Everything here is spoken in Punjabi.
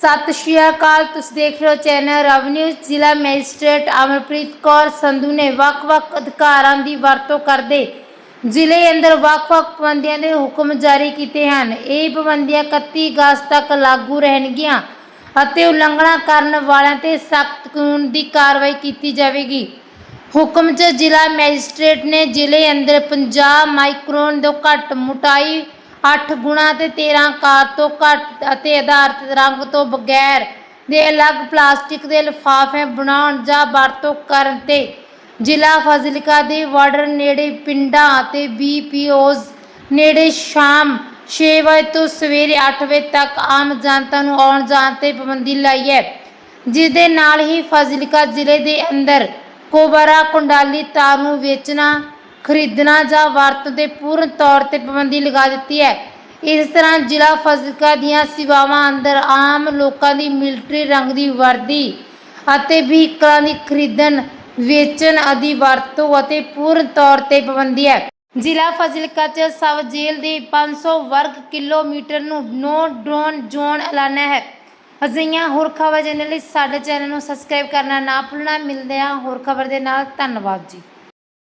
ਸਤਿ ਸ਼੍ਰੀ ਅਕਾਲ, ਤੁਸੀਂ ਦੇਖ ਰਹੇ ਹੋ ਚੈਨਲ ਰਵਨਿਊ ਜ਼ਿਲ੍ਹਾ ਮੈਜਿਸਟ੍ਰੇਟ ਅਮਰਪ੍ਰੀਤ ਕੌਰ। ਸੰਧੂ ਨੇ ਵੱਖ-ਵੱਖ ਅਧਿਕਾਰਾਂ ਦੀ ਵਰਤੋਂ ਕਰਦੇ ਜ਼ਿਲ੍ਹੇ ਅੰਦਰ ਵੱਖ-ਵੱਖ ਪਾਬੰਦੀਆਂ ਦੇ ਹੁਕਮ ਜਾਰੀ ਕੀਤੇ ਹਨ। ਇਹ ਪਾਬੰਦੀਆਂ 31 ਅਗਸਤ ਤੱਕ ਲਾਗੂ ਰਹਿਣਗੀਆਂ ਅਤੇ ਉਲੰਘਣਾ ਕਰਨ ਵਾਲਿਆਂ ਤੇ ਸਖਤ ਕਾਨੂੰਨ ਦੀ ਕਾਰਵਾਈ ਕੀਤੀ ਜਾਵੇਗੀ। ਹੁਕਮ 'ਚ ਜ਼ਿਲ੍ਹਾ ਮੈਜਿਸਟ੍ਰੇਟ ਨੇ ਜ਼ਿਲ੍ਹੇ ਅੰਦਰ 50 ਮਾਈਕਰੋਨ ਤੋਂ ਘੱਟ ਮੋਟਾਈ 8 ਗੁਣਾ ਤੇ 13 ਕਾਰ ਤੋਂ ਘੱਟ ਅਤੇ ਆਧਾਰਿਤ ਰੰਗ ਤੋਂ ਬਗੈਰ ਦੇ ਅਲੱਗ ਪਲਾਸਟਿਕ ਦੇ ਲਿਫਾਫੇ ਬਣਾਉਣ ਜਾਂ ਵਰਤੋਂ ਕਰਨ ਤੇ ਜ਼ਿਲ੍ਹਾ ਫਾਜ਼ਿਲਕਾ ਦੇ ਵਾਰਡਰ ਨੇੜੇ ਪਿੰਡਾਂ ਅਤੇ ਬੀਪੀਓਜ਼ ਨੇੜੇ ਸ਼ਾਮ 6 ਵਜੇ ਤੋਂ ਸਵੇਰੇ 8 ਵਜੇ ਤੱਕ ਆਮ ਜਨਤਾ ਨੂੰ ਆਉਣ ਜਾਣ ਤੇ ਪਾਬੰਦੀ ਲਾਈ ਹੈ। ਜਿਸ ਦੇ ਨਾਲ ਹੀ ਫਾਜ਼ਿਲਕਾ ਜ਼ਿਲ੍ਹੇ ਦੇ ਅੰਦਰ ਕੋਬਰਾ, ਕੁੰਡਾਲੀ, ਤਾਰ ਨੂੰ ਵੇਚਣਾ ਖਰੀਦਣਾ ਜਾਂ ਵਰਤੋਂ ਤੇ ਪੂਰਨ ਤੌਰ ਤੇ ਪਾਬੰਦੀ ਲਗਾ ਦਿੱਤੀ ਹੈ। ਇਸ ਤਰ੍ਹਾਂ ਜ਼ਿਲ੍ਹਾ ਫਜ਼ਿਲਕਾ ਦੀਆਂ ਸੇਵਾਵਾਂ ਅੰਦਰ ਆਮ ਲੋਕਾਂ ਦੀ ਮਿਲਟਰੀ ਰੰਗ ਦੀ ਵਰਦੀ ਅਤੇ ਵਹੀਕਲਾਂ ਦੀ ਖਰੀਦਣ, ਵੇਚਣ ਆਦਿ ਵਰਤੋਂ ਅਤੇ ਪੂਰਨ ਤੌਰ ਤੇ ਪਾਬੰਦੀ ਹੈ। ਜ਼ਿਲ੍ਹਾ ਫਜ਼ਿਲਕਾ ਚ ਸਬ ਜੇਲ੍ਹ ਦੇ 500 ਵਰਗ ਕਿਲੋਮੀਟਰ ਨੂੰ ਨੋ ਡਰੋਨ ਜ਼ੋਨ ਐਲਾਨਿਆ ਹੈ। ਅਜਿਹੀਆਂ ਹੋਰ ਖਬਰਾਂ ਜਾਣਨ ਲਈ ਸਾਡੇ ਚੈਨਲ ਨੂੰ ਸਬਸਕ੍ਰਾਈਬ ਕਰਨਾ ਨਾ ਭੁੱਲਣਾ। ਮਿਲਦੇ ਹਾਂ ਹੋਰ ਖਬਰ ਦੇ ਨਾਲ। ਧੰਨਵਾਦ ਜੀ।